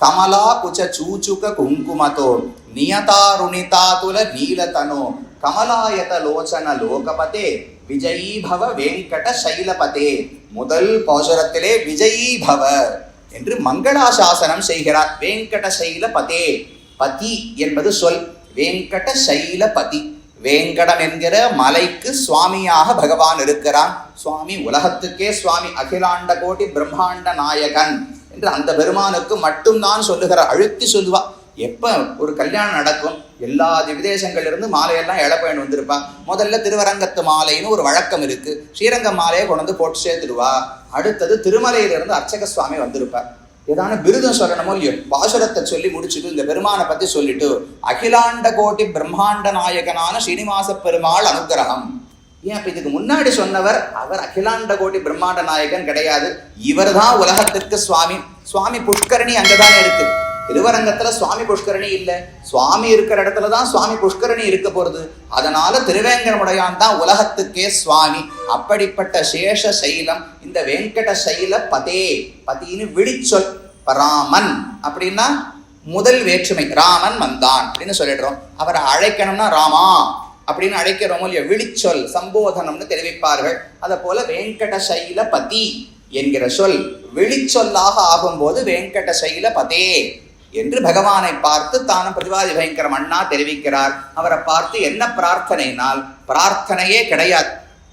பாசுரத்தினுடைய முதல் ஸ்லோகத்திலே தெரிவிக்கிறார் கமலா குச்ச சூச்சுக குங்குமதோ நியதாருணிதாதுல நீலதனோ கமலாயத லோச்சன லோகபதே விஜயீ பவ சைலபதே முதல் பாசுரத்திலே விஜயீ என்று மங்களாசாசனம் செய்கிறார். வெங்கட சைலபதே பதி என்பது சொல். வெங்கட சைலபதி. வேங்கடம் என்கிற மலைக்கு சுவாமியாக பகவான் இருக்கிறான். சுவாமி உலகத்துக்கே சுவாமி. அகிலாண்ட கோடி பிரம்மாண்ட நாயகன். என்று அந்த பெருமானுக்கு மட்டும்தான் சொல்லுகிற அழுத்தி சொல்லுவா. எப்ப ஒரு கல்யாணம் நடக்கும் எல்லா விதேசங்கள்லேருந்து மாலையெல்லாம் இழப்பயன் வந்திருப்பா. முதல்ல திருவரங்கத்து மாலைன்னு ஒரு வழக்கம் இருக்கு. ஸ்ரீரங்கம் மாலையை கொண்டு வந்து போட்டு சேர்த்துடுவா. அடுத்தது திருமலையிலிருந்து அர்ச்சக சுவாமி வந்திருப்பார் ஏதான விருதம் சொல்லணுமோ இல்லையோ? பாசுரத்தை சொல்லி முடிச்சுட்டு இந்த பெருமானை பத்தி சொல்லிட்டு அகிலாண்ட கோட்டி பிரம்மாண்ட நாயகனான ஸ்ரீனிவாச பெருமாள் அனுகிரகம் ஏன் அப்ப இதுக்கு முன்னாடி சொன்னவர் அவர் அகிலாண்ட கோட்டி பிரம்மாண்ட நாயகன் கிடையாது. இவர் தான் உலகத்திற்கு சுவாமி. சுவாமி புஷ்கரணி அங்கதானே இருக்கு. திருவரங்கத்துல சுவாமி புஷ்கரணி இல்ல. சுவாமி இருக்கிற இடத்துல தான் சுவாமி புஷ்கரணி இருக்க போறது. அதனால திருவேங்கடமுடையான் தான் உலகத்துக்கே சுவாமி. அப்படிப்பட்ட சேஷ சைலம் இந்த வெங்கட சைல பதே பதின்னு விழிச்சொல். ராமன் அப்படின்னா முதல் வேற்றுமை ராமன் வந்தான் அப்படின்னு சொல்லிடுறோம். அவரை அழைக்கணும்னா ராமா அப்படின்னு அழைக்கிறோமோ இல்லையா விழிச்சொல் சம்போதனம்னு தெரிவிப்பார்கள். அதை போல வெங்கட சைல பதி என்கிற சொல் வெளிச்சொல்லாக ஆகும்போது வெங்கட சைல பதே என்று பகவானை பார்த்து தானும் பிரதிவாதி பயங்கரம் அண்ணா தெரிவிக்கிறார். அவரை பார்த்து என்ன பிரார்த்தனைனால் பிரார்த்தனையே கிடையாது.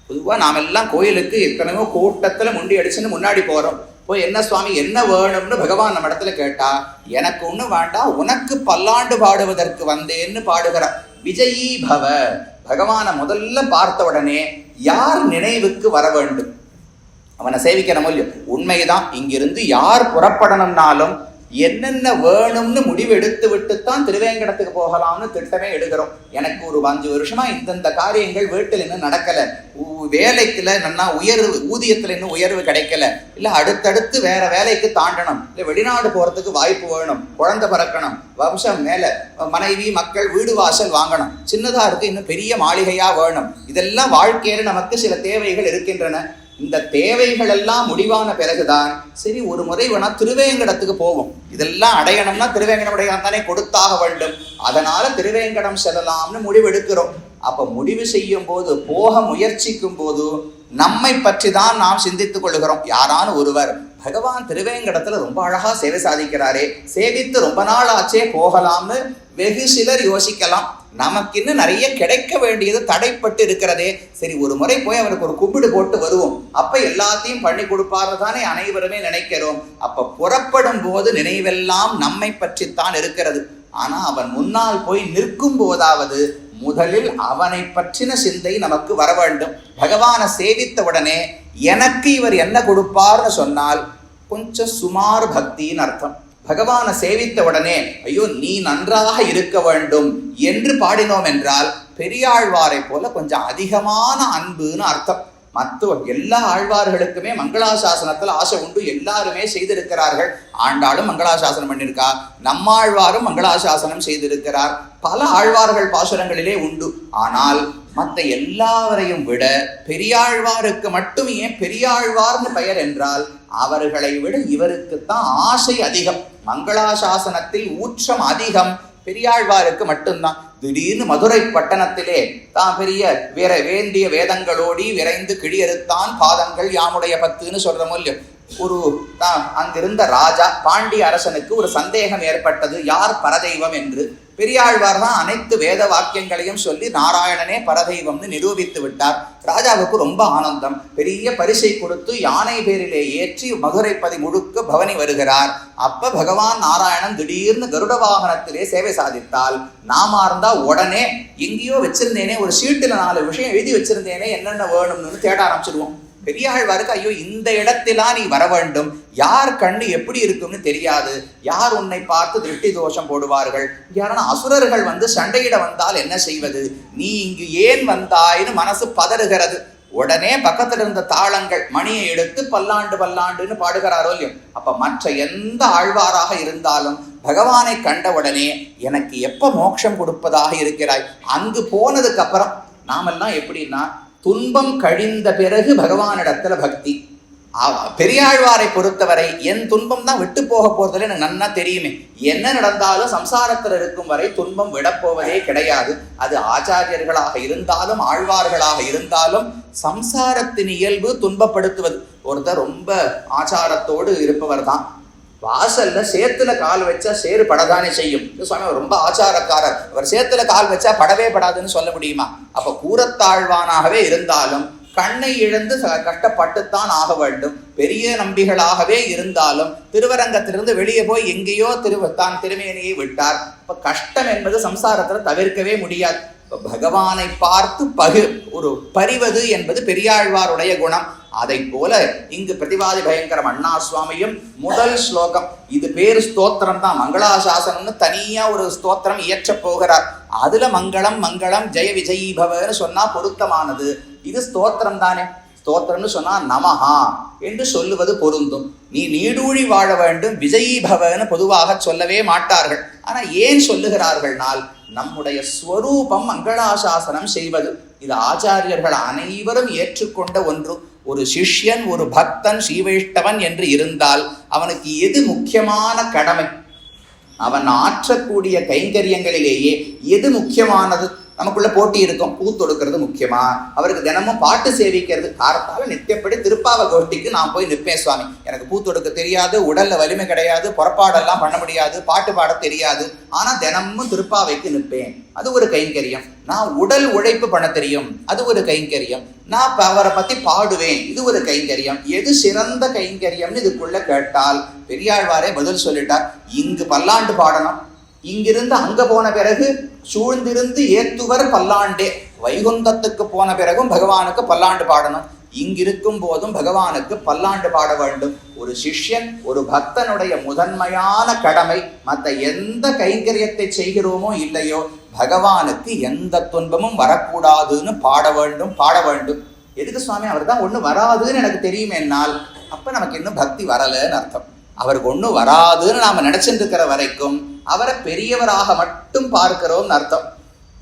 பொதுவாக நாம் எல்லாம் கோயிலுக்கு எத்தனையோ கூட்டத்தில் முண்டி அடிச்சுன்னு முன்னாடி போகிறோம் போய் என்ன சுவாமி என்ன வேணும்னு பகவான் நம்ம இடத்துல கேட்டா எனக்கு ஒன்றும் வேண்டாம் உனக்கு பல்லாண்டு பாடுவதற்கு வந்தேன்னு பாடுகிறார். விஜயீ பவ பகவானை முதல்ல பார்த்த உடனே யார் நினைவுக்கு வர வேண்டும்? அவனை சேவிக்கணும் இல்லையோ உண்மைதான் இங்கிருந்து யார் புறப்படணும்னாலும் என்னென்ன வேணும்னு முடிவு எடுத்து விட்டு தான் திருவேங்கடத்துக்கு போகலாம்னு திட்டமே எடுக்கிறோம். எனக்கு ஒரு அஞ்சு வருஷமா இந்தந்த காரியங்கள் வீட்டில் இன்னும் நடக்கல. உ- வேலைக்குல நல்லா உயர்வு ஊதியத்துல இன்னும் உயர்வு கிடைக்கல. இல்ல அடுத்தடுத்து வேற வேலைக்கு தாண்டணும். இல்ல வெளிநாடு போறதுக்கு வாய்ப்பு வேணும். குழந்தை பிறக்கணும். வம்சம் மேல மனைவி மக்கள் வீடு வாசல் வாங்கணும். சின்னதா இருக்கு இன்னும் பெரிய மாளிகையா வேணும். இதெல்லாம் வாழ்க்கையில நமக்கு சில தேவைகள் இருக்கின்றன. இந்த தேவைகள் எல்லாம் முடிவான பிறகுதான் சரி ஒரு முறை வேணா திருவேங்கடத்துக்கு போவோம். இதெல்லாம் அடையணும்னா திருவேங்கடமுடையான் தானே கொடுத்தாக வேண்டும். அதனால திருவேங்கடம் செல்லலாம்னு முடிவெடுக்கிறோம். அப்ப முடிவு செய்யும் போது போக முயற்சிக்கும் போது நம்மை பற்றி தான் நாம் சிந்தித்துக் கொள்கிறோம். யாரான ஒருவர் பகவான் திருவேங்கடத்துல ரொம்ப அழகா சேவை சாதிக்கிறாரே சேவித்து ரொம்ப நாள் ஆச்சே போகலாம்னு வெகு சிலர் யோசிக்கலாம். நமக்கு இன்னும் நிறைய கிடைக்க வேண்டியது தடைப்பட்டு இருக்கிறதே. சரி ஒரு முறை போய் அவருக்கு ஒரு கும்பிடு போட்டு வருவோம். அப்போ எல்லாத்தையும் பண்ணி கொடுப்பாரு தானே அனைவருமே நினைக்கிறோம். அப்போ புறப்படும் போது நினைவெல்லாம் நம்மை பற்றித்தான் இருக்கிறது. ஆனால் அவன் முன்னால் போய் நிற்கும் போதாவது முதலில் அவனை பற்றின சிந்தை நமக்கு வர வேண்டும். பகவானை சேவித்த உடனே எனக்கு இவர் என்ன கொடுப்பார்னு சொன்னால் கொஞ்சம் சுமார் பக்தின்னு அர்த்தம். பகவானை சேவித்த உடனே ஐயோ நீ நன்றாக இருக்க வேண்டும் என்று பாடினோம் என்றால் பெரியாழ்வாரை போல கொஞ்சம் அதிகமான அன்புன்னு அர்த்தம். மற்ற எல்லா ஆழ்வார்களுக்குமே மங்களாசாசனத்தில் ஆசை உண்டு. எல்லாருமே செய்திருக்கிறார்கள். ஆண்டாளும் மங்களாசாசனம் பண்ணியிருக்கா நம்மாழ்வாரும் மங்களாசாசனம் செய்திருக்கிறார். பல ஆழ்வார்கள் பாசுரங்களிலே உண்டு. ஆனால் மற்ற எல்லாவரையும் விட பெரியாழ்வாருக்கு மட்டும் ஏன் பெரியாழ்வார்னு பெயர் என்றால் அவர்களை விட இவருக்குத்தான் ஆசை அதிகம். மங்களாசாசனத்தில் ஊற்றம் அதிகம். பெரியாழ்வாருக்கு மட்டும்தான். திடீர்னு மதுரை பட்டணத்திலே தான் பெரிய வேற வேண்டிய வேதங்களோடி விரைந்து கிழியறுத்தான் பாதங்கள் யாமுடைய பத்துன்னு சொல்ற மூலியம். ஒரு தான் அங்கிருந்த ராஜா பாண்டிய அரசனுக்கு ஒரு சந்தேகம் ஏற்பட்டது. யார் பரதெய்வம் என்று? பெரியாழ்வார் தான் அனைத்து வேத வாக்கியங்களையும் சொல்லி நாராயணனே பரதெய்வம்னு நிரூபித்து விட்டார். ராஜாவுக்கு ரொம்ப ஆனந்தம். பெரிய பரிசை கொடுத்து யானை பேரிலே ஏற்றி மதுரை பதி முழுக்க பவனி வருகிறார். அப்ப பகவான் நாராயணன் திடீர்னு கருட வாகனத்திலே சேவை சாதித்தால் நாமா இருந்தா உடனே எங்கேயோ வச்சிருந்தேனே ஒரு சீட்டுல நாலு விஷயம் எழுதி வச்சிருந்தேனே என்னென்ன வேணும்னு தேட ஆரம்பிச்சிருவோம். பெரியாழ்வாருக்கு ஐயோ இந்த இடத்திலா நீ வர வேண்டும். யார் கண்ணு எப்படி இருக்கும்னு தெரியாது. யார் உன்னை பார்த்து திருஷ்டி தோஷம் போடுவார்கள்? யாரான அசுரர்கள் வந்து சண்டையிட வந்தால் என்ன செய்வது? நீ இங்கு ஏன் வந்தாய்னு மனசு பதறுகிறது. உடனே பக்கத்துல இருந்த தாளங்கள் மணியை எடுத்து பல்லாண்டு பல்லாண்டுன்னு பாடுகிறாரோ இல்லையோ. அப்ப மற்ற எந்த ஆழ்வாராக இருந்தாலும் பகவானை கண்ட உடனே எனக்கு எப்ப மோட்சம் கொடுப்பதாக இருக்கிறாய்? அங்கு போனதுக்கு அப்புறம் நாமெல்லாம் எப்படின்னா துன்பம் கழிந்த பிறகு பகவானிடத்துல பக்தி. பெரியாழ்வாரை பொறுத்தவரை என் துன்பம் தான் விட்டு போக போறதுல எனக்கு நன்னா தெரியுமே. என்ன நடந்தாலும் சம்சாரத்தில் இருக்கும் வரை துன்பம் விடப்போவதே கிடையாது. அது ஆச்சாரியர்களாக இருந்தாலும் ஆழ்வார்களாக இருந்தாலும் சம்சாரத்தின் இயல்பு துன்பப்படுத்துவது. ஒருத்தர் ரொம்ப ஆச்சாரத்தோடு இருப்பவர் தான். வாசல்ல சேத்துல கால் வச்சா சேறு படதானே செய்யும். இது சுவாமி ரொம்ப ஆச்சாரக்காரர். அவர் சேத்துல கால் வச்சா படவே படாதுன்னு சொல்ல முடியுமா? அப்ப கூறத்தாழ்வானாகவே இருந்தாலும் கண்ணை இழந்து கஷ்டப்பட்டுத்தான் ஆக வேண்டும். பெரிய நம்பிகளாகவே இருந்தாலும் திருவரங்கத்திலிருந்து வெளியே போய் எங்கேயோ திரு தான் திருமேனியை விட்டார். இப்ப கஷ்டம் என்பது சம்சாரத்துல தவிர்க்கவே முடியாது. பகவானை பார்த்து பகு ஒரு பரிவது என்பது பெரியாழ்வாருடைய குணம். அதை போல இங்கு பிரதிவாதி பயங்கரம் அண்ணா சுவாமியும் முதல் ஸ்லோகம். இது பேர் ஸ்தோத்திரம் தான். மங்களாசாசனம்னு தனியா ஒரு ஸ்தோத்திரம் இயற்ற போகிறார். அதுல மங்களம் மங்களம் ஜெய விஜயீ பவன்னு சொன்னா பொருத்தமானது. இது ஸ்தோத்திரம் தானே. ஸ்தோத்திரம்னு சொன்னா நமஹா என்று சொல்லுவது பொருந்தும். நீ நீடூழி வாழ வேண்டும் விஜயீ பவன்னு பொதுவாக சொல்லவே மாட்டார்கள். ஆனா ஏன் சொல்லுகிறார்கள்னால் நம்முடைய ஸ்வரூபம் மங்களாசாசனம் செய்வது. இது ஆச்சாரியர்கள் அனைவரும் ஏற்றுக்கொண்ட ஒன்று. ஒரு சிஷ்யன் ஒரு பக்தன் ஸ்ரீவைஷ்டவன் என்று இருந்தால் அவனுக்கு எது முக்கியமான கடமை? அவன் ஆற்றக்கூடிய கைங்கரியங்களிலேயே எது முக்கியமானது? நமக்குள்ள போட்டி இருக்கும். பூ தொடுக்கிறது முக்கியமா? அவருக்கு தினமும் பாட்டு சேவிக்கிறது காரத்தால நித்தியப்படி திருப்பாவ கோஷ்டிக்கு நான் போய் நிற்பேன் சுவாமி. எனக்கு பூ தொடுக்க தெரியாது உடல்ல வலிமை கிடையாது புறப்பாடெல்லாம் பண்ண முடியாது பாட்டு பாட தெரியாது. ஆனா தினமும் திருப்பாவைக்கு நிற்பேன். அது ஒரு கைங்கரியம். நான் உடல் உழைப்பு பண்ண தெரியும். அது ஒரு கைங்கரியம். நான் அவரை பத்தி பாடுவேன். இது ஒரு கைங்கரியம். எது சிறந்த கைங்கரியம்னு இதுக்குள்ள கேட்டால் பெரியாழ்வாரே பதில் சொல்லிட்டார். இங்கு பல்லாண்டு பாடணும். இங்கிருந்து அங்க போன பிறகு சூழ்ந்திருந்து ஏத்துவர் பல்லாண்டே. வைகுந்தத்துக்கு போன பிறகும் பகவானுக்கு பல்லாண்டு பாடணும். இங்கிருக்கும் போதும் பகவானுக்கு பல்லாண்டு பாட வேண்டும். ஒரு சிஷ்யன் ஒரு பக்தனுடைய முதன்மையான கடமை மற்ற எந்த கைங்கரியத்தை செய்கிறோமோ இல்லையோ பகவானுக்கு எந்த துன்பமும் வரக்கூடாதுன்னு பாட வேண்டும் பாட வேண்டும். எதுக்கு சுவாமி அவர் தான் ஒன்றும் வராதுன்னு எனக்கு தெரியும் என்னால் அப்போ நமக்கு இன்னும் பக்தி வரலன்னு அர்த்தம். அவருக்கு ஒன்றும் வராதுன்னு நாம் நினச்சிட்டு இருக்கிற வரைக்கும் அவரை பெரியவராக மட்டும் பார்க்கிறோம்னு அர்த்தம்.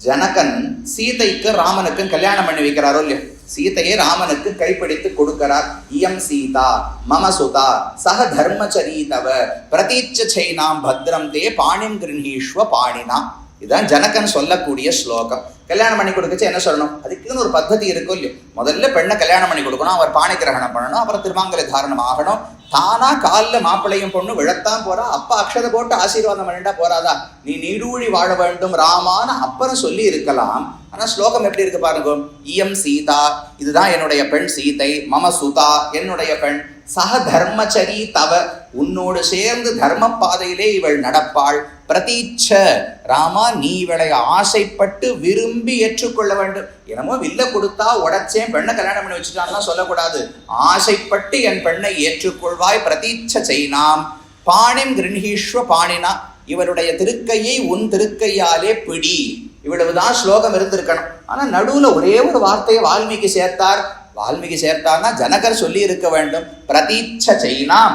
ஜனகன் சீதைக்கு ராமனுக்கும் கல்யாணம் பண்ணி வைக்கிறாரோ இல்லையோ? சீதையை ராமனுக்கு கைப்பிடித்து கொடுக்கிறார். இயம் சீதா மம சுதா சக தர்மச்சரீதவ பிரதீட்ச சைனாம் பத்ரம் தே பாணிம் கிருஹீஷ்வ பாணினா. இதுதான் ஜனகன் சொல்லக்கூடிய ஸ்லோகம். கல்யாணம் பண்ணி கொடுக்கச்சு என்ன சொல்லணும்? அதுக்குன்னு ஒரு பద్ధதி இருக்கும் இல்லையோ? முதல்ல பெண்ணை கல்யாணம் பண்ணி கொடுக்கணும் அவர் பாணி கிரகணம் பண்ணணும் அப்புறம் திருமாங்கலை தாரணம் ஆகணும். தானா காலில் மாப்பிள்ளையும் பொண்ணு விழத்தான் போறா அப்பா அக்ஷதை போட்டு ஆசீர்வாதம் பண்ணிட்டா போறாதா? நீ நீடூழி வாழ வேண்டும். ராமான்னு அப்புறம் சொல்லி இருக்கலாம். ஆனா ஸ்லோகம் எப்படி இருக்கு பாருங்க. இயம் சீதா இதுதான் என்னுடைய பெண் சீதை மம சுதா என்னுடைய பெண். சக தர்மச்சரி தவ உன்னோடு சேர்ந்து தர்ம பாதையிலே இவள் நடப்பாள். பிரதீட்ச ராமா நீ இவளை ஆசைப்பட்டு விரும்பி ஏற்றுக்கொள்ள வேண்டும். என்னமோ வில்ல கொடுத்தா உடச்சேன் பெண்ணை கல்யாணம் பண்ணி வச்சுட்டான்லாம் சொல்லக்கூடாது. ஆசைப்பட்டு என் பெண்ணை ஏற்றுக்கொள்வாய் பிரதீட்ச செய்னாம். பாணிம் கிருணீஸ்வ பாணினா இவருடைய திருக்கையை உன் திருக்கையாலே பிடி. இவ்வளவுதான் ஸ்லோகம் இருந்திருக்கணும். ஆனால் நடுவில் ஒரே ஒரு வார்த்தையை வால்மீகி சேர்த்தார். வால்மீகி சேர்த்தார்னா ஜனகர் சொல்லி இருக்க வேண்டும். பிரதீட்ச செய்னாம்.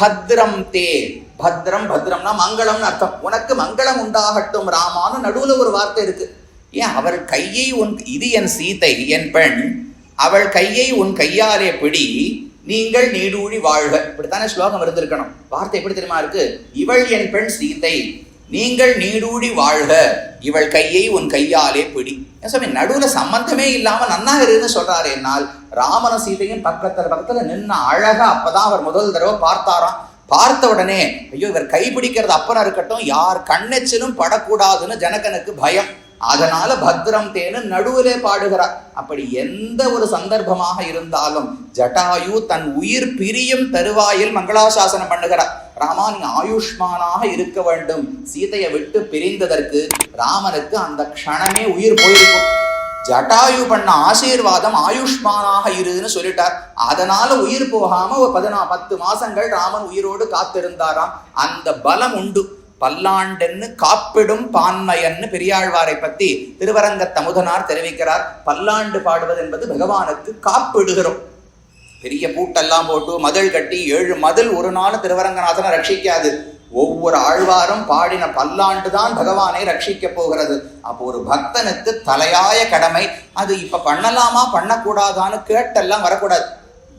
பத்ரம் தே. பத்ரம் பத்ரம்னா மங்களம்னு அர்த்தம். உனக்கு மங்களம் உண்டாகட்டும் ராமான்னு நடுவில் ஒரு வார்த்தை இருக்கு. ஏன்? அவள் கையை உன் இது என் சீதை என் பெண். அவள் கையை உன் கையாலே பிடி. நீங்கள் நீடூழி வாழ்க. இப்படித்தானே ஸ்லோகம் இருந்திருக்கணும். வார்த்தை எப்படி தெரியுமா இருக்கு? இவள் என் பெண் சீதை நீங்கள் நீடூழி வாழ்க. இவள் கையை உன் கையாலே பிடி. ஏன் சுவாமி நடுவுல சம்பந்தமே இல்லாம நன்னாக இருன்னு சொல்றாரு என்னால். ராமன சீதையும் பக்கத்துல பக்கத்துல நின்ன அழகா அப்பதான் அவர் முதல் தடவை பார்த்தாராம். பார்த்த உடனே ஐயோ இவர் கைப்பிடிக்கிறது அப்புறம் இருக்கட்டும். யார் கண்ணெச்சிலும் படக்கூடாதுன்னு ஜனகனுக்கு பயம். அதனால பத்ரம் தேனு நடுவிலே பாடுகிறார். அப்படி எந்த ஒரு சந்தர்ப்பமாக இருந்தாலும் ஜட்டாயு தன் உயிர் பிரியும் தருவாயில் மங்களாசாசனம் பண்ணுகிறார். ராமா நீ ஆயுஷ்மானாக இருக்க வேண்டும். சீதையை விட்டு பிரிந்ததற்கு ராமனுக்கு அந்த க்ஷணமே உயிர் போயிருக்கும். ஜட்டாயு பண்ண ஆசீர்வாதம் ஆயுஷ்மானாக இருதுன்னு சொல்லிட்டார். அதனால உயிர் போகாம ஒரு பதினா பத்து மாசங்கள் ராமன் உயிரோடு காத்திருந்தாராம். அந்த பலம் உண்டு. பல்லாண்டென்னு காப்பிடும் பான்மையன்னு பெரியாழ்வாரை பத்தி திருவரங்க தமுதனார் தெரிவிக்கிறார். பல்லாண்டு பாடுவது என்பது பகவானுக்கு காப்பிடுகிறோம். பெரிய பூட்டெல்லாம் போட்டு மதில் கட்டி ஏழு மதில் ஒரு நாள் திருவரங்கநாதனை ரட்சிக்காது. ஒவ்வொரு ஆழ்வாரும் பாடின பல்லாண்டு தான் பகவானை ரட்சிக்க போகிறது. அப்போ ஒரு பக்தனுக்கு தலையாய கடமை. அது இப்ப பண்ணலாமா பண்ணக்கூடாதான்னு கேட்டெல்லாம் வரக்கூடாது.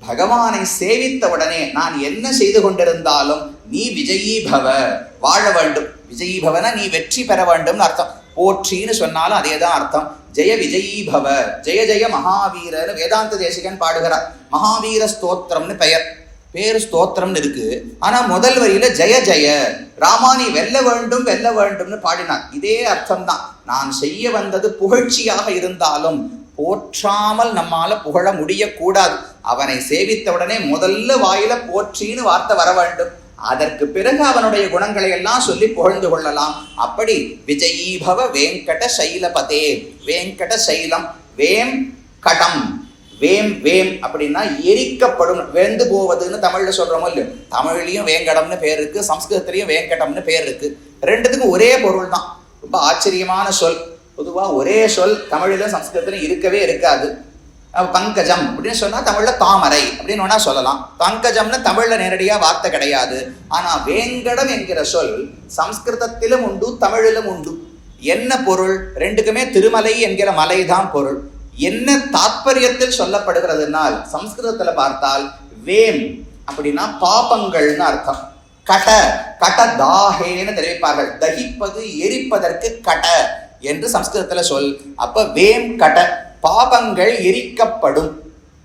பகவானை சேவித்த உடனே நான் என்ன செய்து கொண்டிருந்தாலும் நீ விஜயீபவ வாழ வேண்டும். விஜயீ பவன நீ வெற்றி பெற வேண்டும்னு அர்த்தம். போற்றின்னு சொன்னாலும் அதே தான் அர்த்தம். ஜெய விஜயீபவ ஜெய ஜெய மகாவீரர் வேதாந்த தேசிகன் பாடுகிறார். மகாவீர ஸ்தோத்திரம்னு பெயர். பேர் ஸ்தோத்திரம்னு இருக்கு. ஆனா முதல் வரியில ஜெய ஜெய ராமானி வெல்ல வேண்டும் வெல்ல வேண்டும்னு பாடினார். இதே அர்த்தம் தான் நான் செய்ய வந்தது புகழ்ச்சியாக இருந்தாலும் போற்றாமல் நம்மால புகழ முடியக்கூடாது. அவனை சேவித்த உடனே முதல்ல வாயில போற்றின்னு வார்த்தை வர வேண்டும். அதற்கு பிறகு அவனுடைய குணங்களை எல்லாம் சொல்லி புகழ்ந்து கொள்ளலாம். அப்படி விஜயீபவ வேங்கட சைலபதே வேங்கட சைலம் வேம் கடம். வேம் வேம் அப்படின்னா எரிக்கப்படும் வெந்து போவதுன்னு தமிழ்ல சொல்றோமோ இல்லையோ? தமிழ்லயும் வேங்கடம்னு பேர் இருக்கு சம்ஸ்கிருதத்திலையும் வேங்கடம்னு பேர் இருக்கு. ரெண்டுத்துக்கும் ஒரே பொருள் தான். ரொம்ப ஆச்சரியமான சொல். பொதுவாக ஒரே சொல் தமிழிலும் சம்ஸ்கிருதத்திலும் இருக்கவே இருக்காது. பங்கஜம் அப்படின்னு சொன்னா தமிழ்ல தாமரை அப்படின்னு வேணா சொல்லலாம். பங்கஜம்னு தமிழ்ல நேரடியா வார்த்தை கிடையாது. ஆனா வேங்கடம் என்கிற சொல் சம்ஸ்கிருதத்திலும் உண்டு தமிழிலும் உண்டு. என்ன பொருள்? ரெண்டுக்குமே திருமலை என்கிற மலைதான் பொருள். என்ன தாற்பயத்தில் சொல்லப்படுகிறதுனால் சம்ஸ்கிருதத்துல பார்த்தால் வேம் அப்படின்னா பாபங்கள்னு அர்த்தம். கட கட தாகேன்னு தெரிவிப்பார்கள். தகிப்பது எரிப்பதற்கு கட என்று சம்ஸ்கிருதத்துல சொல். அப்ப வேம் கட பாபங்கள் எரிக்கப்படும்.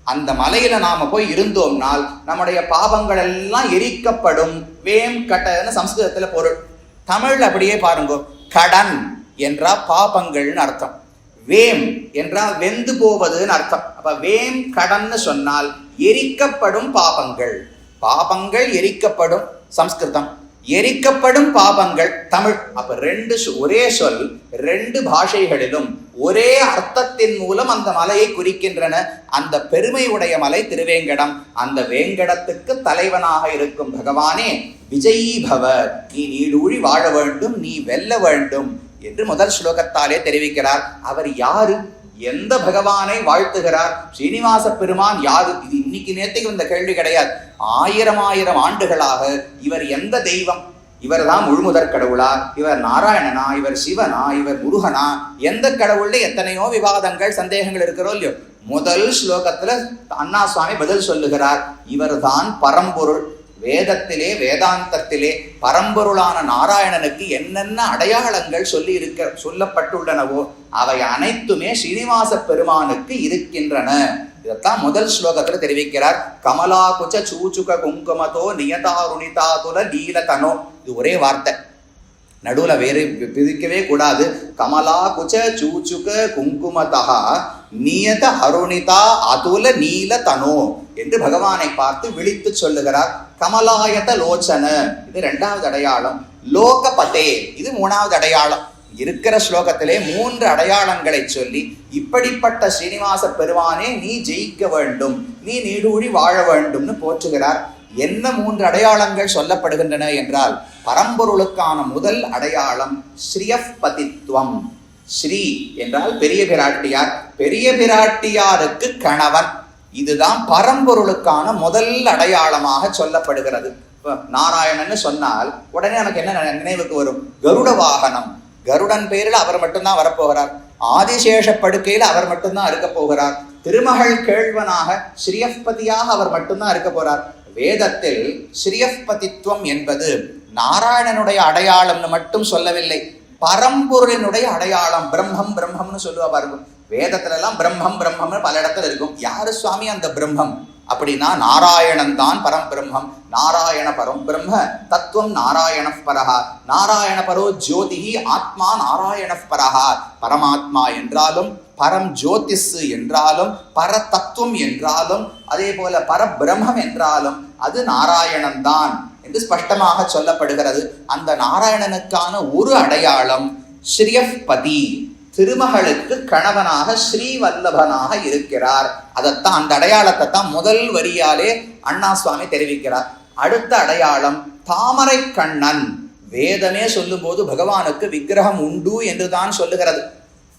அந்த மலையில நாம போய் இருந்தோம்னால் நம்முடைய பாவங்கள் எல்லாம் எரிக்கப்படும். வேம் கட்டன்னு சம்ஸ்கிருதத்துல பொருள். தமிழ் அப்படியே பாருங்க கடன் என்றா பாபங்கள்னு அர்த்தம். வேம் என்றால் வெந்து போவதுன்னு அர்த்தம். அப்ப வேம் கடன்னு சொன்னால் எரிக்கப்படும் பாபங்கள். பாபங்கள் எரிக்கப்படும். சம்ஸ்கிருதம். எரிக்கப்படும் பாபங்கள் தமிழ் அப்ப ரெண்டு சொ- ஒரே சொல் ரெண்டு பாஷைகளிலும் ஒரே அர்த்தத்தின் மூலம் அந்த மலையை குறிக்கின்றன. அந்த பெருமை உடைய மலை திருவேங்கடம். அந்த வேங்கடத்துக்கு தலைவனாக இருக்கும் பகவானே விஜயீ பவ நீ நீடூழி வாழ வேண்டும் நீ வெல்ல வேண்டும் என்று முதல் ஸ்லோகத்தாலே தெரிவிக்கிறார். அவர் யாரு? எந்த பகவானை வாழ்த்துகிறார்? ஸ்ரீனிவாச பெருமான் யாரு இது இன்னைக்கு நேத்துக்கு இந்த கேள்வி கிடையாது. ஆயிரம் ஆயிரம் ஆண்டுகளாக இவர் எந்த தெய்வம்? இவர் தான் முழுமுதற் கடவுளா? இவர் நாராயணனா? இவர் சிவனா? இவர் முருகனா? எந்த கடவுள்ல எத்தனையோ விவாதங்கள் சந்தேகங்கள் இருக்கிறோ இல்லையோ? முதல் ஸ்லோகத்துல அண்ணா சுவாமி பதில் சொல்லுகிறார். இவர் தான் பரம்பொருள். வேதத்திலே வேதாந்தத்திலே பரம்பொருளான நாராயணனுக்கு என்னென்ன அடையாளங்கள் சொல்லி இருக்க சொல்லப்பட்டுள்ளனவோ அவை அனைத்துமே ஸ்ரீனிவாச பெருமானுக்கு இருக்கின்றன. இதைத்தான் முதல் ஸ்லோகத்துல தெரிவிக்கிறார். கமலா குச்ச சூச்சுக குங்குமதோ நியதாருணிதாதுல நீலதனோ இது ஒரே வார்த்தை. நடுவுல வேறு பிரிக்கவே கூடாது. கமலா குச்ச சூச்சுக குங்குமதா நியத அருணிதா அதுல நீல தனோ என்று பகவானை பார்த்து விழித்து சொல்லுகிறார் கமலாயத லோச்சன. இது ரெண்டாவது அடையாளம். லோகபதே இது மூணாவது அடையாளம். இருக்கிற ஸ்லோகத்திலே மூன்று அடையாளங்களை சொல்லி இப்படிப்பட்ட ஸ்ரீனிவாச பெருமானே நீ ஜெயிக்க வேண்டும் நீ நீடூழி வாழ வேண்டும்னு போற்றுகிறார். என்ன மூன்று அடையாளங்கள் சொல்லப்படுகின்றன என்றால் பரம்பொருளுக்கான முதல் அடையாளம் ஸ்ரீயப்பதித்வம். ஸ்ரீ என்றால் பெரிய பிராட்டியார். பெரிய பிராட்டியாருக்கு கணவன். இதுதான் பரம்பொருளுக்கான முதல் அடையாளமாக சொல்லப்படுகிறது. நாராயணன்னு சொன்னால் உடனே நமக்கு என்ன நினைவுக்கு வரும்? கருட வாகனம். கருடன் பேரில் அவர் மட்டும்தான் வரப்போகிறார். ஆதிசேஷ படுக்கையில் அவர் மட்டும்தான் இருக்க போகிறார். திருமகள் கேழ்வனாக ஸ்ரீயப்பதியாக அவர் மட்டும்தான் இருக்க போறார் வேதத்தில் ஸ்ரீயப்பதித்துவம் என்பது நாராயணனுடைய அடையாளம்னு மட்டும் சொல்லவில்லை. பரம்பொருளினுடைய அடையாளம். பிரம்மம் பிரம்மம்னு சொல்லுவா பாருங்க. வேதத்துல எல்லாம் பிரம்மம் பிரம்மம்னு பல இடத்துல இருக்கும். யாரு சுவாமி அந்த பிரம்மம்? அப்படின்னா நாராயணன் தான் பரம் பிரம்மம். நாராயண பரம் பிரம்ம தத்துவம் நாராயண பரஹா. நாராயண பரோ ஜோதிஹி ஆத்மா நாராயண பரஹா. பரமாத்மா என்றாலும் பரம் ஜோதிஸ் என்றாலும் பர தத்துவம் என்றாலும் அதே போல பரபிரம்மம் என்றாலும் அது நாராயணன் தான். என்று ஸ்பஷ்டமாக சொல்லப்படுகிறது. அந்த நாராயணனுக்கான ஒரு அடையாளம் ஸ்ரீயப்பதி. திருமகளுக்கு கணவனாக ஸ்ரீவல்லபனாக இருக்கிறார். அதைத்தான் அந்த அடையாளத்தை தான் முதல் வரியாலே அண்ணா சுவாமி தெரிவிக்கிறார். அடுத்த அடையாளம் தாமரை கண்ணன் வேதமே சொல்லும்போது பகவானுக்கு விக்கிரகம் உண்டு என்று தான் சொல்லுகிறது.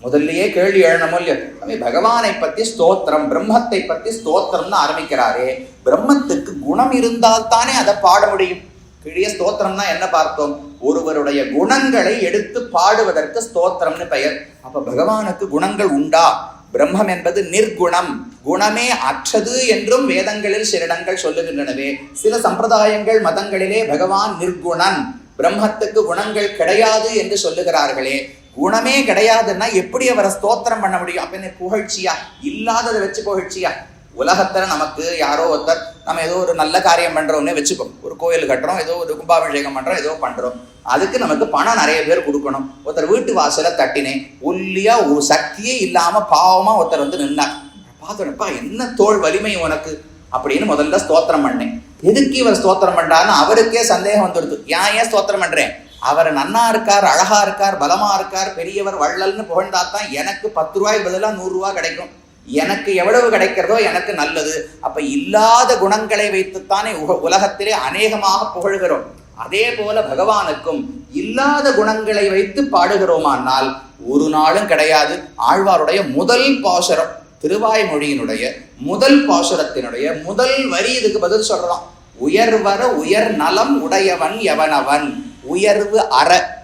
முதல்லயே கேள்வி எழணுமோ இல்லையோ சாமி, பகவானை பத்தி ஸ்தோத்திரம் பிரம்மத்தை பத்தி ஸ்தோத்திரம்னு ஆரம்பிக்கிறாரே. பிரம்மத்துக்கு குணம் இருந்தால் தானே அதை பாட முடியும். கிழிய ஸ்தோத்திரம்னா என்ன பார்த்தோம்? ஒருவருடைய குணங்களை எடுத்து பாடுவதற்கு ஸ்தோத்திரம்னு பெயர். அப்ப பகவானுக்கு குணங்கள் உண்டா? பிரம்மம் என்பது நிர்குணம். குணமே அற்றது என்றும் வேதங்களில் சில இடங்கள் சொல்லுகின்றனவே. சில சம்பிரதாயங்கள் மதங்களிலே பகவான் நிர்குணன். பிரம்மத்துக்கு குணங்கள் கிடையாது என்று சொல்லுகிறார்களே. குணமே கிடையாதுன்னா எப்படி அவரை ஸ்தோத்திரம் பண்ண முடியும்? அப்படின்னு புகழ்ச்சியா? இல்லாததை வச்சு புகழ்ச்சியா? உலகத்துல நமக்கு யாரோ ஒருத்தர் நம்ம ஏதோ ஒரு நல்ல காரியம் பண்றோம்னே வச்சுக்கோம் ஒரு கோயில் கட்டுறோம் ஏதோ ஒரு கும்பாபிஷேகம் பண்றோம் ஏதோ பண்றோம். அதுக்கு நமக்கு பணம் நிறைய பேர் கொடுக்கணும். ஒருத்தர் வீட்டு வாசல தட்டினேன் ஒல்லியா ஒரு சக்தியே இல்லாம பாவமா ஒருத்தர் வந்து நின்னார். பார்த்தோன்னப்பா என்ன தோல் வலிமை உனக்கு? அப்படின்னு முதல்ல ஸ்தோத்திரம் பண்ணேன். எதுக்கு இவர் ஸ்தோத்திரம் பண்றாருன்னு அவருக்கே சந்தேகம் வந்துடுது. ஏன் ஏன் ஸ்தோத்திரம் பண்றேன்? அவர் நன்னா இருக்கார் அழகா இருக்கார் பலமா இருக்கார் பெரியவர் வள்ளல்னு புகழ்ந்தாதான் எனக்கு பத்து ரூபாய் பதிலாக நூறு ரூபாய் கிடைக்கும். எனக்கு எவ்வளவு கிடைக்கிறதோ எனக்கு நல்லது. அப்ப இல்லாத குணங்களை வைத்துத்தானே உக உலகத்திலே அநேகமாக புகழ்கிறோம். அதே போல பகவானுக்கும் இல்லாத குணங்களை வைத்து பாடுகிறோமானால் ஒரு நாளும் கிடையாது. ஆழ்வாருடைய முதல் பாசுரம் திருவாய்மொழியினுடைய முதல் பாசுரத்தினுடைய முதல் வரி இதுக்கு பதில் சொல்றதாம் உயர்வர உயர் நலம் உடையவன் எவனவன்? உயர்வு அற.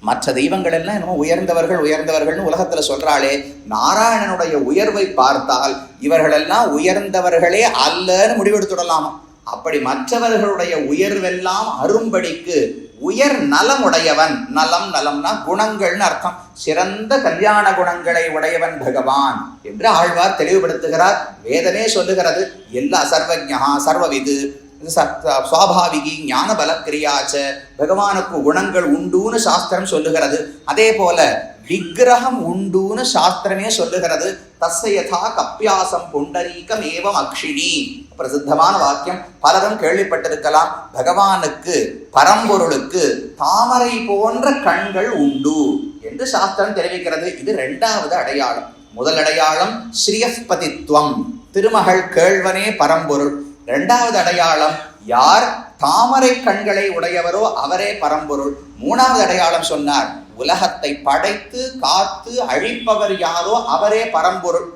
மற்ற தெய்வங்கள் எல்லாம் என்னமோ உயர்ந்தவர்கள் உயர்ந்தவர்கள்னு உலகத்துல சொல்றாளே. நாராயணனுடைய உயர்வை பார்த்தால் இவர்களெல்லாம் உயர்ந்தவர்களே அல்லன்னு முடிவெடுத்துடலாமா? அப்படி மற்றவர்களுடைய உயர்வெல்லாம் அரும்படிக்கு உயர் நலமுடையவன். நலம் நலம்னா குணங்கள்னு அர்த்தம். சிறந்த கல்யாண குணங்களை உடையவன் பகவான் என்று ஆழ்வார் தெளிவுபடுத்துகிறார். வேதமே சொல்லுகிறது எல்லா சர்வஜா சர்வவிது. சுவாபாவிகி ஞான பலக்கிரியாச்ச பகவானுக்கு குணங்கள் உண்டுன்னு சாஸ்திரம் சொல்லுகிறது. அதே போல விக்கிரகம் உண்டுன்னு சாஸ்திரமே சொல்லுகிறது. தசையதா யதா கப்பியாசம் புண்டரீகம் ஏவம் அக்ஷினி பிரசித்தமான வாக்கியம். பலரும் கேள்விப்பட்டிருக்கலாம். பகவானுக்கு பரம்பொருளுக்கு தாமரை போன்ற கண்கள் உண்டு என்று சாஸ்திரம் தெரிவிக்கிறது. இது இரண்டாவது அடையாளம். முதல் அடையாளம் ஸ்ரீயஸ்பதித்வம். திருமகள் கேழ்வனே பரம்பொருள். ரெண்டாவது அடையாளம் யார்? தாமரை கண்களை உடையவரோ அவரே பரம்பொருள். மூணாவது அடையாளம் சொன்னார் உலகத்தை படைத்து காத்து அழிப்பவர் யாரோ அவரே பரம்பொருள்.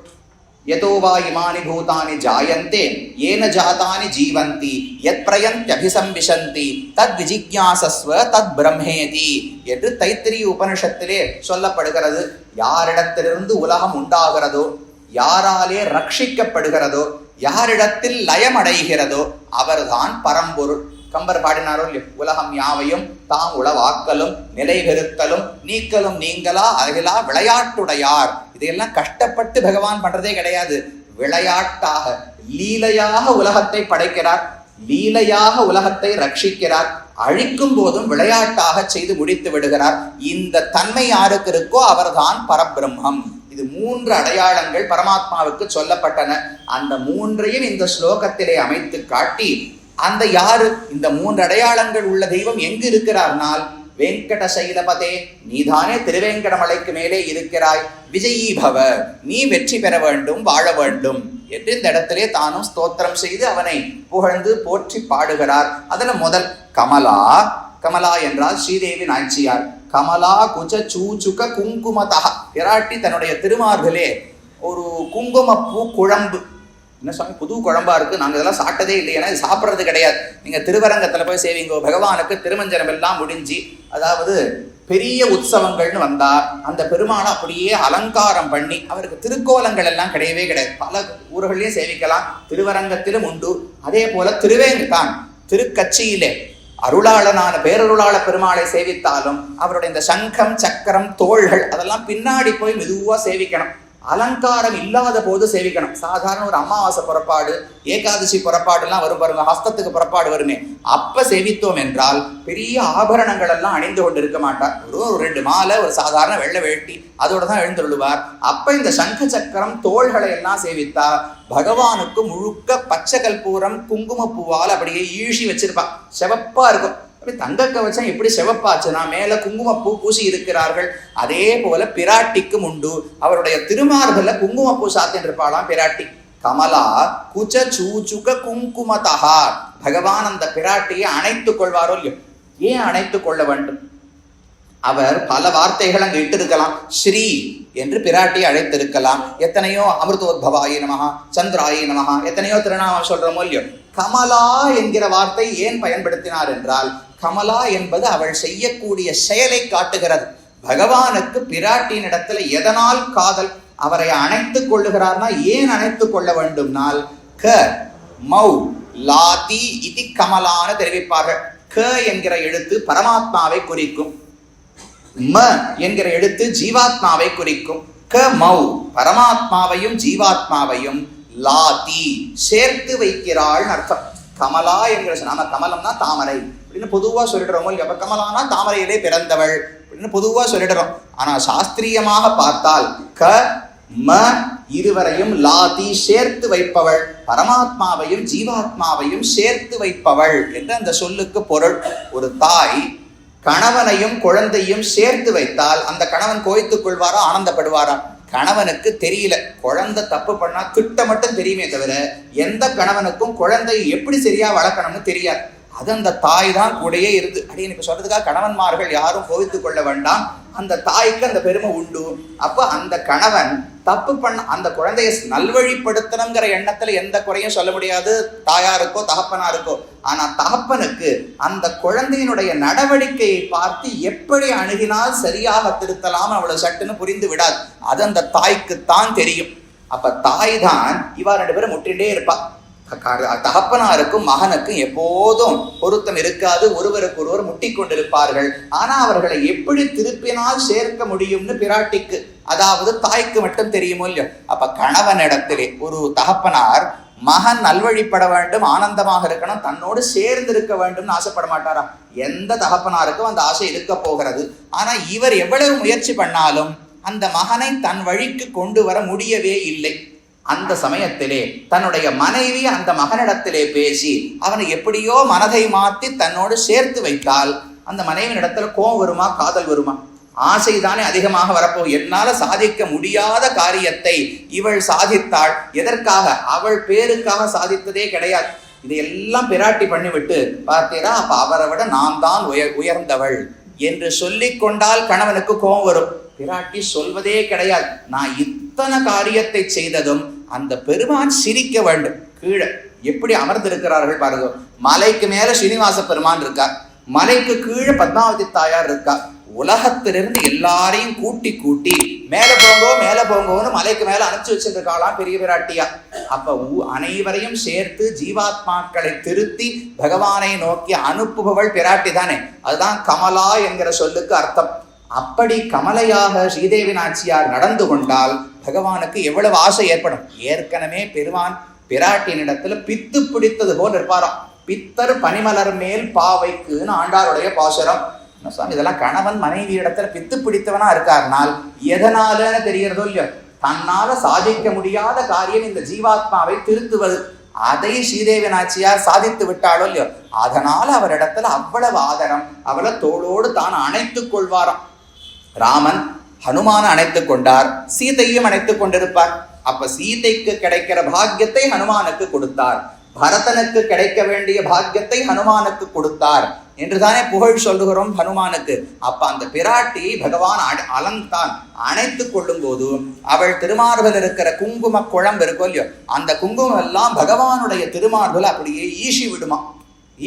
யதோ வா இமானி பூதானி ஜாயந்தே ஏன ஜாதானி ஜீவந்தி யத் பிரயந்தியபிசம்பிசந்தி தத் விஜிக்யாசஸ்வ தத் பிரம்மேதி என்று தைத்திரிய உபனிஷத்திலே சொல்லப்படுகிறது. யாரிடத்திலிருந்து உலகம் உண்டாகிறதோ யாராலே ரட்சிக்கப்படுகிறதோ யாரிடத்தில் லயம் அடைகிறதோ அவர்தான் பரம்பொருள். கம்பர் பாடினாரோ உலகம் யாவையும் தாம் உளவாக்கலும் நிலைபெருத்தலும் நீக்கலும் நீங்களா? அகிலா விளையாட்டுடையார். இதையெல்லாம் கஷ்டப்பட்டு பகவான் பண்றதே கிடையாது. விளையாட்டாக லீலையாக உலகத்தை படைக்கிறார். லீலையாக உலகத்தை ரட்சிக்கிறார். அழிக்கும் போதும் விளையாட்டாக செய்து முடித்து விடுகிறார். இந்த தன்மை யாருக்கு இருக்கோ அவர்தான் பரபிரம்மம். இது மூன்று அடையாளங்கள் பரமாத்மாவுக்கு சொல்லப்பட்டன. அந்த மூன்றையும் இந்த ஸ்லோகத்திலே அமைத்து காட்டி அந்த யாரு இந்த மூன்று அடையாளங்கள் உள்ள தெய்வம் எங்கு இருக்கிறார்னால் வெங்கட சைலபதே நீதானே திருவேங்கடமலைக்கு மேலே இருக்கிறாய். விஜயீ பவ நீ வெற்றி பெற வேண்டும் வாழ வேண்டும் என்று இந்த இடத்திலே தானும் ஸ்தோத்திரம் செய்து அவனை புகழ்ந்து போற்றி பாடுகிறார். அதில் முதல் கமலா கமலா என்றால் ஸ்ரீதேவி நாய்ச்சியார் கமலா குஜ சூச்சுக குங்குமதா பிராட்டி தன்னுடைய திருமார்களே ஒரு குங்குமப்பூ குழம்பு. என்ன சாமி புது குழம்பா இருக்கு. நாங்க இதெல்லாம் சாப்பிட்டதே இல்லை ஏன்னா இது சாப்பிட்றது கிடையாது. நீங்க திருவரங்கத்துல போய் சேவிங்கோ பகவானுக்கு திருமஞ்சனம் எல்லாம் முடிஞ்சு அதாவது பெரிய உற்சவங்கள்னு வந்தா அந்த பெருமானை அப்படியே அலங்காரம் பண்ணி அவருக்கு திருக்கோலங்கள் எல்லாம் கிடையவே கிடையாது. பல ஊர்களையும் சேவிக்கலாம். திருவரங்கத்திலும் உண்டு. அதே போல திருவேங்கதான் திருக்கட்சியிலே அருளாளனான பேரருளாள பெருமாளை சேவித்தாலும் அவருடைய இந்த சங்கம் சக்கரம் தோள்கள் அதெல்லாம் பின்னாடி போய் மெதுவா சேவிக்கணும். அலங்காரம் இல்லாத போது சேவிக்கணும். சாதாரண ஒரு அமாவாசை புறப்பாடு ஏகாதசி புறப்பாடுலாம் வரும் பாருங்க ஹஸ்தத்துக்கு புறப்பாடு வருமே. அப்ப சேவித்தோம் என்றால் பெரிய ஆபரணங்கள் எல்லாம் அணிந்து கொண்டு இருக்க மாட்டார். ஒரு ஒரு ரெண்டு மாலை ஒரு சாதாரண வெள்ளை வேட்டி அதோட தான் எழுந்துள்ளுவார் அப்ப இந்த சங்க சக்கரம் தோள்களை எல்லாம் சேவித்தா பகவானுக்கு முழுக்க பச்சை கற்பூரம் குங்குமப்பூவால் அப்படியே ஈழி வச்சிருப்பா செவப்பா இருக்கும். அப்படி தங்க கவச்சம் எப்படி செவப்பாச்சுன்னா மேல குங்குமப்பூ பூசி இருக்கிறார்கள். அதே போல பிராட்டிக்கும் உண்டு. அவருடைய திருமார்புல குங்குமப்பூ சாத்தின்னு இருப்பாளாம் பிராட்டி. கமலா குச்ச சூச்சுக குங்குமதா பகவான் அந்த பிராட்டியை அணைத்துக் கொள்வாரோ இல்லையோ? ஏன் அணைத்துக் கொள்ள வேண்டும்? அவர் பல வார்த்தைகள் அங்கு இட்டிருக்கலாம். ஸ்ரீ என்று பிராட்டி அழைத்திருக்கலாம். எத்தனையோ அமிர்தோத்பவாயி நமகா சந்திராயி நமகா எத்தனையோ திருநாமம் சொல்றோமோ இல்லையோ? கமலா என்கிற வார்த்தை ஏன் பயன்படுத்தினார் என்றால் கமலா என்பது அவள் செய்யக்கூடிய செயலை காட்டுகிறது. பகவானுக்கு பிராட்டியின் இடத்துல எதனால் காதல்? அவரை அணைத்துக் கொள்ளுகிறார்னா ஏன் அணைத்துக் கொள்ள வேண்டும்னால் க மௌ லாதி இதி கமலான தெரிவிப்பார்கள். க என்கிற எழுத்து பரமாத்மாவை குறிக்கும். ம என்கிற எழுத்து ஜீவாத்மாவை குறிக்கும். க மௌ பரமாத்மாவையும் ஜீவாத்மாவையும் லாதி சேர்த்து வைக்கிறாள் அர்த்தம். கமலா என்கிற சொல்~ நாம கமலம்னா தாமரை. அப்படின்னு பொதுவா சொல்லிடுறோம் இல்லையா? கமலானா தாமரையிலே பிறந்தவள் அப்படின்னு பொதுவா சொல்லிடுறோம். ஆனா சாஸ்திரியமாக பார்த்தால் க ம இருவரையும் லாதி சேர்த்து வைப்பவள். பரமாத்மாவையும் ஜீவாத்மாவையும் சேர்த்து வைப்பவள் என்று அந்த சொல்லுக்கு பொருள். ஒரு தாய் கணவனையும் குழந்தையும் சேர்த்து வைத்தால் அந்த கணவன் கோய்த்துக் கொள்வாரா? ஆனந்தப்படுவாரா? கணவனுக்கு தெரியல. குழந்தை தப்பு பண்ணா திட்ட மட்டும் தெரியுமே தவிர எந்த கணவனுக்கும் குழந்தையை எப்படி சரியா வளர்க்கணும்னு தெரியாது. அது அந்த தாய் தான் கூடயே இருந்து. அப்படி எனக்கு சொல்றதுக்காக கணவன்மார்கள் யாரும் கோவித்து கொள்ள வேண்டாம். அந்த தாய்க்கு அந்த பெருமை உண்டு. அப்போ அந்த கணவன் தப்பு பண்ண அந்த குழந்தையை நல்வழிப்படுத்தணுங்கிற எண்ணத்துல எந்த குறையும் சொல்ல முடியாது. தாயாருக்கோ தகப்பனாருக்கோ. ஆனா தகப்பனுக்கு அந்த குழந்தையினுடைய நடவடிக்கையை பார்த்து எப்படி அணுகினால் சரியாக திருத்தலாம் அவ்வளவு சட்டுன்னு புரிந்து விடாது. அது அந்த தாய்க்கு தான் தெரியும். அப்ப தாய் தான் இவா ரெண்டு பேரும் முட்டிகிட்டே இருப்பா. தகப்பனாருக்கும் மகனுக்கும் எப்போதும் பொருத்தம் இருக்காது. ஒருவருக்கு ஒருவர் முட்டிக் கொண்டிருப்பார்கள் ஆனா அவர்களை எப்படி திருப்பினால் சேர்க்க முடியும்னு பிராட்டிக்கு அதாவது தாய்க்கு மட்டும் தெரியுமோ இல்லையோ? அப்ப கணவனிடத்திலே ஒரு தகப்பனார் மகன் நல்வழிப்பட வேண்டும் ஆனந்தமாக இருக்கணும் தன்னோடு சேர்ந்து இருக்க வேண்டும்னு ஆசைப்பட மாட்டாரா எந்த தகப்பனாருக்கும் அந்த ஆசை இருக்க போகிறது. ஆனா இவர் எவ்வளவு முயற்சி பண்ணாலும் அந்த மகனை தன் வழிக்கு கொண்டு வர முடியவே இல்லை. அந்த சமயத்திலே தன்னுடைய மனைவி அந்த மகனிடத்திலே பேசி அவனை எப்படியோ மனதை மாற்றி தன்னோடு சேர்த்து வைத்தால் அந்த மனைவியிடத்துல கோபம் வருமா காதல் வருமா? ஆசைதானே அதிகமாக வரப்போ என்னால சாதிக்க முடியாத காரியத்தை இவள் சாதித்தாள். எதற்காக? அவள் பேருக்காக சாதித்ததே கிடையாது. இதையெல்லாம் பிராட்டி பண்ணிவிட்டு பார்த்தீரா அப்ப அவரை விட நான் தான் உயர் உயர்ந்தவள் என்று சொல்லிக் கொண்டால் கணவனுக்கு கோபம் வரும். பிராட்டி சொல்வதே கிடையாது. நான் இத்தனை காரியத்தை செய்ததும் அந்த பெருமான் சிரிக்க வேண்டும். கீழே எப்படி அமர்ந்திருக்கிறார்கள் பாருங்க. மலைக்கு மேல ஸ்ரீனிவாச பெருமான் இருக்கார் மலைக்கு கீழே பத்மாவதி தாயார் இருக்கா. உலகத்திலிருந்து எல்லாரையும் கூட்டி கூட்டி மேல போங்கோ மேல போங்கோன்னு மலைக்கு மேல அனுப்பிச்சு வச்சிருக்காளாம் பெரிய பிராட்டியா. அப்ப அனைவரையும் சேர்த்து ஜீவாத்மாக்களை திருத்தி பகவானை நோக்கி அனுப்புபவள் பிராட்டி தானே. அதுதான் கமலா என்கிற சொல்லுக்கு அர்த்தம். அப்படி கமலையாக ஸ்ரீதேவி நாச்சியார் நடந்து கொண்டால் பகவானுக்கு எவ்வளவு ஆசை ஏற்படும்? ஏற்கனவே பெருமான் பிராட்டினிடத்துல பித்து பிடித்தது போல் இருப்பாராம். பித்தர் பனிமலர் மேல் பாவைக்குன்னு ஆண்டாருடைய பாசுரம். சுவாமி இதெல்லாம் கணவன் மனைவி இடத்துல பித்து பிடித்தவனா இருக்காருனால் எதனாலன்னு தெரியறதோ இல்லையோ? தன்னால சாதிக்க முடியாத காரியம் இந்த ஜீவாத்மாவை திருத்துவது. அதை ஸ்ரீதேவி நாச்சியார் சாதித்து விட்டாளோ இல்லையோ? அதனால அவரிடத்துல அவ்வளவு ஆதரம் அவளை தோளோடு தான் அணைத்துக் கொள்வாராம். ராமன் ஹனுமான அணைத்துக் கொண்டார் சீதையும் அணைத்துக் கொண்டிருப்பார். அப்ப சீதைக்கு கிடைக்கிற பாக்கியத்தை ஹனுமானுக்கு கொடுத்தார். பரதனுக்கு கிடைக்க வேண்டிய பாக்கியத்தை ஹனுமானுக்கு கொடுத்தார். என்றுதானே புகழ் சொல்லுகிறோம் ஹனுமானுக்கு. அப்ப அந்த பிராட்டி பகவான் அலந்தான் அணைத்துக் கொள்ளும் போது அவள் திருமார்பில் இருக்கிற குங்கும குழம்பு இருக்கும் இல்லையோ அந்த குங்குமம் எல்லாம் பகவானுடைய திருமார்பில் அப்படியே ஈசி விடுமா.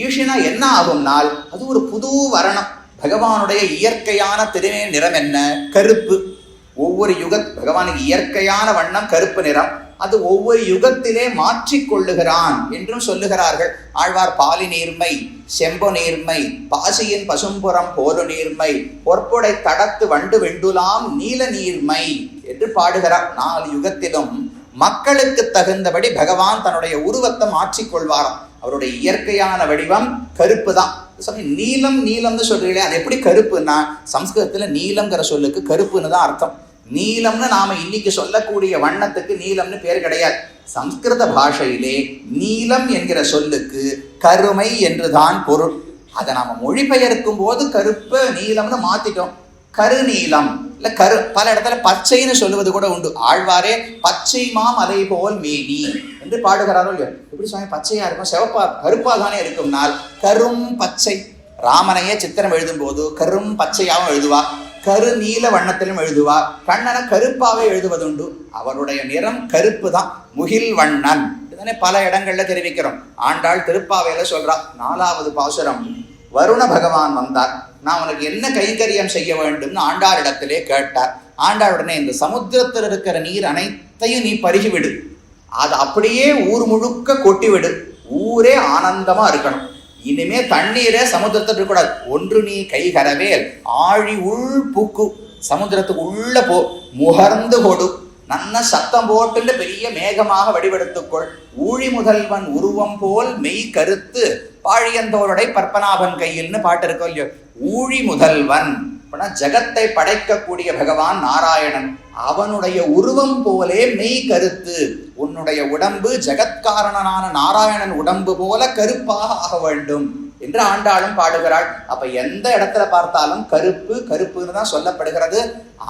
ஈஷினா என்ன ஆகும்னால் அது ஒரு புது வரணம். பகவானுடைய இயற்கையான திருமே நிறம் என்ன? கருப்பு. ஒவ்வொரு யுக பகவானுக்கு இயற்கையான வண்ணம் கருப்பு நிறம். அது ஒவ்வொரு யுகத்திலே மாற்றிக்கொள்ளுகிறான் என்றும் சொல்லுகிறார்கள். ஆழ்வார் பாலி நீர்மை செம்பொ நீர்மை பாசியின் பசும்புறம் போரு நீர்மை பொற்புடை தடத்து வண்டு வெண்டுலாம் நீல நீர்மை என்று பாடுகிறார். நாலு யுகத்திலும் மக்களுக்கு தகுந்தபடி பகவான் தன்னுடைய உருவத்தை மாற்றிக்கொள்வாராம் அவருடைய இயற்கையான வடிவம் கருப்பு தான். சொல்லி நீலம் நீலம்னு சொல்றீங்களே அது எப்படி கருப்புன்னா சம்ஸ்கிருதத்துல நீலம்ங்கிற சொல்லுக்கு கருப்புன்னு தான் அர்த்தம். நீலம்னு நாம இன்னைக்கு சொல்லக்கூடிய வண்ணத்துக்கு நீலம்னு பேர் கிடையாது. சம்ஸ்கிருத பாஷையிலே நீலம் என்கிற சொல்லுக்கு கருமை என்றுதான் பொருள். அதை நாம மொழிபெயர்க்கும் போது கருப்பு நீலம்னு மாத்திட்டோம். கருநீலம். இல்ல கரு பல இடத்துல பச்சைன்னு சொல்லுவது கூட உண்டு. ஆழ்வாரே பச்சை மாம் அதை போல் மேனி என்று பாடுகிறாரோ இல்லையோ? எப்படி சுவாமி பச்சையா இருக்கும்? சிவப்பா கருப்பா தானே இருக்கும்னால் கரும் பச்சை. ராமனையே சித்திரம் எழுதும் போது கரும் பச்சையாவும் எழுதுவா. கரு நீல வண்ணத்திலும் எழுதுவா. கண்ணனை கருப்பாவே எழுதுவதுண்டு. அவருடைய நிறம் கருப்பு தான். முகில் வண்ணன். இதுதானே பல இடங்கள்ல தெரிவிக்கிறோம். ஆண்டாள் திருப்பாவையில சொல்றா நாலாவது பாசுரம். வருண பகவான் வந்தார். நான் உனக்கு என்ன கைங்கரியம் செய்ய வேண்டும்னு ஆண்டாரிடத்திலே கேட்டார். ஆண்டாள் உடனே இந்த சமுத்திரத்தில் இருக்கிற நீர் அனைத்தையும் நீ பருகிவிடு. அது அப்படியே ஊர் முழுக்க கொட்டிவிடு. ஊரே ஆனந்தமா இருக்கணும். இனிமே தண்ணீரே சமுத்திரத்தில் இருக்கக்கூடாது. ஒன்று நீ கைகரவேல் ஆழி உள் பூக்கு. சமுத்திரத்துக்கு உள்ள போ. முகர்ந்து கொடு. நல்ல சத்தம் போட்டுன்னு பெரிய மேகமாக வடிவெடுத்துக்கொள். ஊழி முதல்வன் உருவம் போல் மெய் கருத்து பாழியந்தோருடை பற்பனாபன் கையில்னு பாட்டு இருக்கோ இல்லையோ? ஊழி முதல்வன். அப்படின்னா ஜகத்தை படைக்கக்கூடிய பகவான் நாராயணன். அவனுடைய உருவம் போலே மெய் கருத்து. உன்னுடைய உடம்பு ஜெகத்காரணனான நாராயணன் உடம்பு போல கருப்பாக ஆக வேண்டும். என்று ஆண்டாளும் பாடுகிறாள். அப்ப எந்த இடத்துல பார்த்தாலும் கருப்பு கருப்புன்னு தான் சொல்லப்படுகிறது.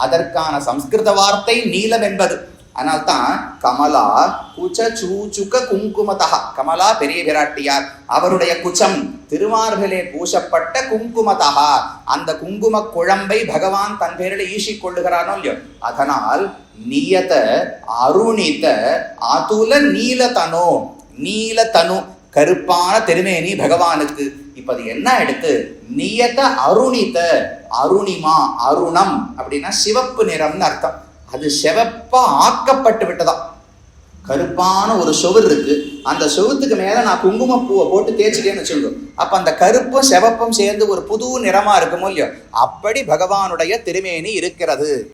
அதற்கான சம்ஸ்கிருத வார்த்தை நீலம் என்பது. அதனால்தான் கமலா குச்ச சூச்சுக குங்குமதா. கமலா பெரிய பிராட்டியார். அவருடைய குச்சம் திருமார்களே பூசப்பட்ட குங்குமதா. அந்த குங்கும குழம்பை பகவான் தன் பேரில் ஈசிக் கொள்ளுகிறானோ இல்லையோ? அதனால் நியத அருணித அதுல நீலதனோ நீலதனு. கருப்பான திருமேனி பகவானுக்கு. இப்ப அது என்ன எடுத்து? நியத அருணித அருணிமா அருணம் அப்படின்னா சிவப்பு நிறம்னு அர்த்தம். அது சிவப்பா ஆக்கப்பட்டு விட்டதாம் கருப்பான ஒரு சுவர் இருக்கு. அந்த சுவத்துக்கு மேல நான் குங்குமப்பூவை போட்டு தேய்ச்சிட்டேன்னு வச்சுக்கோ அப்ப அந்த கருப்பும் சிவப்பும் சேர்ந்து ஒரு புது நிறமா இருக்குமோ இல்லையோ? அப்படி பகவானுடைய திருமேனி இருக்கிறது.